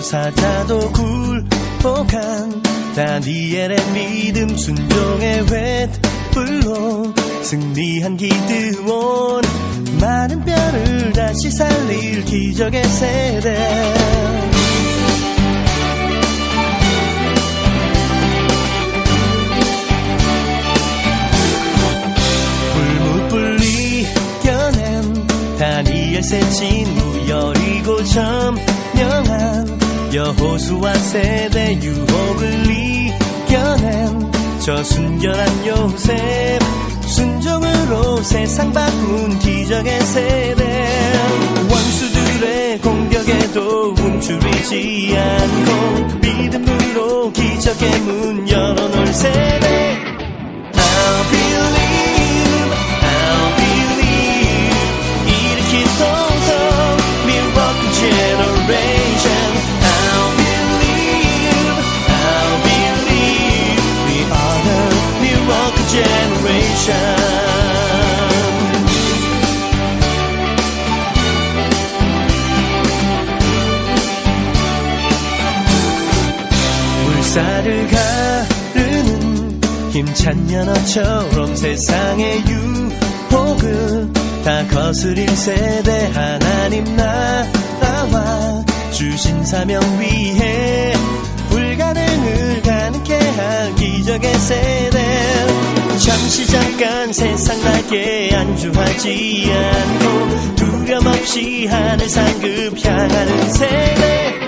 사자도 굴복한 다니엘의 믿음 순종의 횃불로 승리한 기드온 많은 뼈를 다시 살릴 기적의 세대. 다니엘 세친 무열이고 점 령한 여호수아 세대 유혹을 이겨낸 저 순결한 요셉 순종으로 세상 바꾼 기적의 세대. 원수들의 공격에도 움츠리지 않고 믿음으로 기적의 문 열어놓을 세대 물살을 가르는 힘찬 연어처럼 세상의 유혹을 다 거스릴 세대 하나님 나라와 주신 사명 위해 불가능을 가능케 할 기적의 세대. 잠시 잠깐 세상 나게 안주하지 않고 두려움 없이 하늘 상급 향하는 세대